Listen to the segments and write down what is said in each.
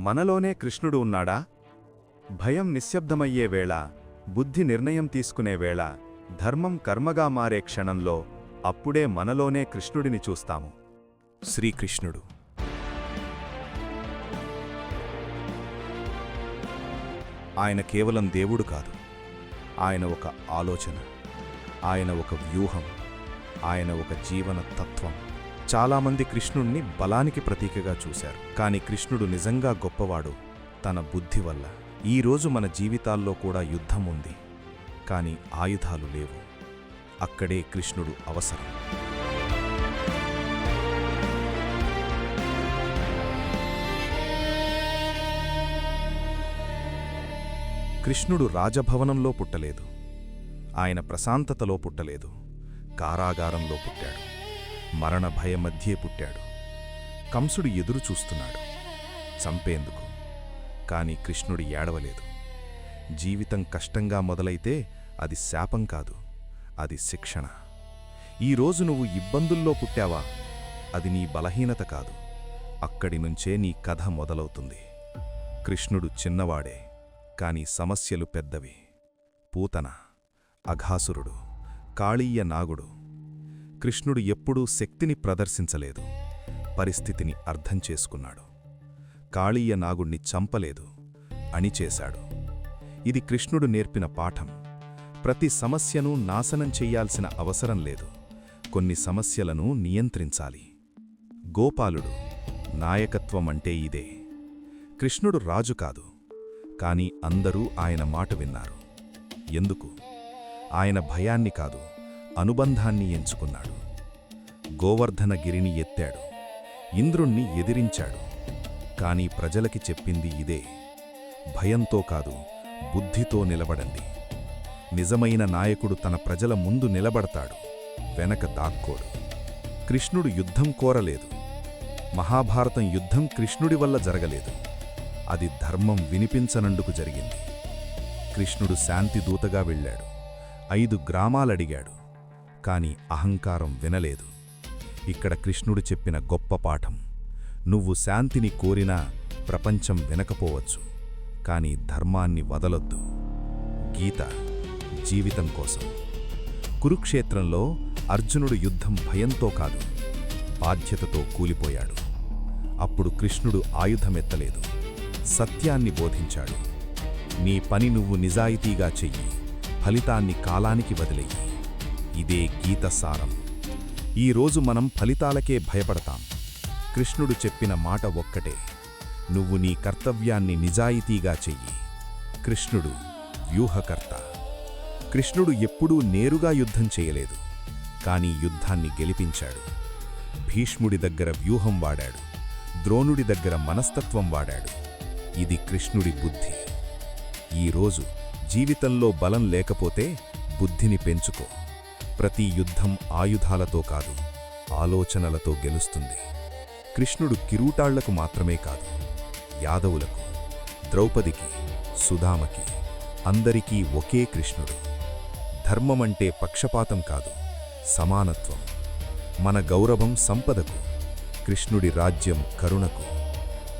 మనలోనే కృష్ణుడు ఉన్నాడా? భయం నిశ్శబ్దమయ్యే వేళ బుద్ధి నిర్ణయం తీసుకునే వేళ ధర్మం కర్మగా మారే క్షణంలో అప్పుడే మనలోనే కృష్ణుడిని చూస్తాము. శ్రీకృష్ణుడు. ఆయన కేవలం దేవుడు కాదు. ఆయన ఒక ఆలోచన ఆయన ఒక వ్యూహం ఆయన ఒక జీవన తత్వం. చాలామంది కృష్ణుణ్ణి బలానికి ప్రతీకగా చూశారు. కాని కృష్ణుడు నిజంగా గొప్పవాడు తన బుద్ధి వల్ల. ఈరోజు మన జీవితాల్లో కూడా యుద్ధం ఉంది. కాని ఆయుధాలు లేవు. అక్కడే కృష్ణుడు అవసరం. కృష్ణుడు రాజభవనంలో పుట్టలేదు. ఆయన ప్రశాంతతలో పుట్టలేదు. కారాగారంలో పుట్టాడు. మరణ భయ మధ్యే పుట్టాడు. కంసుడు ఎదురు చూస్తున్నాడు. చంపేందుకు. కాని కృష్ణుడు ఏడవలేదు. జీవితం కష్టంగా మొదలైతే అది శాపం కాదు. అది శిక్షణ. ఈరోజు నువ్వు ఇబ్బందుల్లో పుట్టావా? అది నీ బలహీనత కాదు. అక్కడి నుంచే నీ కథ మొదలవుతుంది. కృష్ణుడు చిన్నవాడే కాని సమస్యలు పెద్దవి. పూతన అఘాసురుడు కాళీయ నాగుడు కృష్ణుడు ఎప్పుడూ శక్తిని ప్రదర్శించలేదు. పరిస్థితిని అర్థం చేసుకున్నాడు. కాళీయ నాగుణ్ణి చంపలేదు. అణిచేశాడు. ఇది కృష్ణుడు నేర్పిన పాఠం. ప్రతి సమస్యను నాశనం చెయ్యాల్సిన అవసరం లేదు. కొన్ని సమస్యలను నియంత్రించాలి. గోపాలుడు నాయకత్వం అంటే ఇదే. కృష్ణుడు రాజు కాదు. కాని అందరూ ఆయన మాట విన్నారు. ఎందుకు? ఆయన భయాన్ని కాదు. అనుబంధాన్ని ఎంచుకున్నాడు. గోవర్ధన గిరిని ఎత్తాడు. ఇంద్రుణ్ణి ఎదిరించాడు. కాని ప్రజలకి చెప్పింది ఇదే. భయంతో కాదు బుద్ధితో నిలబడండి. నిజమైన నాయకుడు తన ప్రజల ముందు నిలబడతాడు. వెనక దాక్కోడు. కృష్ణుడు యుద్ధం కోరలేదు. మహాభారతం యుద్ధం కృష్ణుడి వల్ల జరగలేదు. అది ధర్మం వినిపించనందుకు జరిగింది. కృష్ణుడు శాంతి దూతగా వెళ్ళాడు. ఐదు గ్రామాలడిగాడు. కాని అహంకారం వినలేదు. ఇక్కడ కృష్ణుడు చెప్పిన గొప్ప పాఠం. నువ్వు శాంతిని కోరినా ప్రపంచం వినకపోవచ్చు. కాని ధర్మాన్ని వదలొద్దు. గీత జీవితం కోసం. కురుక్షేత్రంలో అర్జునుడు యుద్ధం భయంతో కాదు. బాధ్యతతో కూలిపోయాడు. అప్పుడు కృష్ణుడు ఆయుధమెత్తలేదు. సత్యాన్ని బోధించాడు. నీ పని నువ్వు నిజాయితీగా చెయ్యి. ఫలితాన్ని కాలానికి వదిలేయి. ఇదే గీత సారం ఈరోజు మనం ఫలితాలకే భయపడతాం. కృష్ణుడు చెప్పిన మాట ఒక్కటే. నువ్వు నీ కర్తవ్యాన్ని నిజాయితీగా చెయ్యి. కృష్ణుడు వ్యూహకర్త. కృష్ణుడు ఎప్పుడూ నేరుగా యుద్ధం చేయలేదు. కాని యుద్ధాన్ని గెలిపించాడు. భీష్ముడి దగ్గర వ్యూహం వాడాడు. ద్రోణుడి దగ్గర మనస్తత్వం వాడాడు. ఇది కృష్ణుడి బుద్ధి. ఈరోజు జీవితంలో బలం లేకపోతే బుద్ధిని పెంచుకో. ప్రతి యుద్ధం ఆయుధాలతో కాదు ఆలోచనలతో గెలుస్తుంది. కృష్ణుడు కిరూటాళ్ళకు మాత్రమే కాదు యాదవులకు ద్రౌపదికి సుధామకి అందరికీ ఒకే కృష్ణుడు. ధర్మమంటే పక్షపాతం కాదు సమానత్వం. మన గౌరవం సంపదకు కృష్ణుడి రాజ్యం కరుణకు.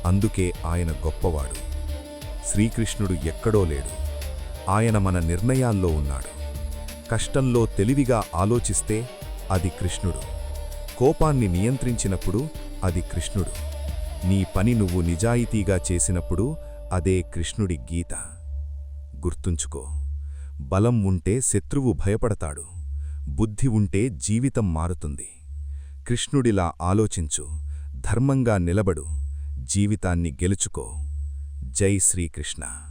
అందుకే ఆయన గొప్పవాడు. శ్రీకృష్ణుడు ఎక్కడో లేడు. ఆయన మన నిర్ణయాల్లో ఉన్నాడు. కష్టంలో తెలివిగా ఆలోచిస్తే అది కృష్ణుడు. కోపాన్ని నియంత్రించినప్పుడు అది కృష్ణుడు. నీ పని నువ్వు నిజాయితీగా చేసినప్పుడు అదే కృష్ణుడి గీత. గుర్తుంచుకో బలం ఉంటే శత్రువు భయపడతాడు బుద్ధి ఉంటే జీవితం మారుతుంది. కృష్ణుడిలా ఆలోచించు ధర్మంగా నిలబడు జీవితాన్ని గెలుచుకో. జై శ్రీకృష్ణ.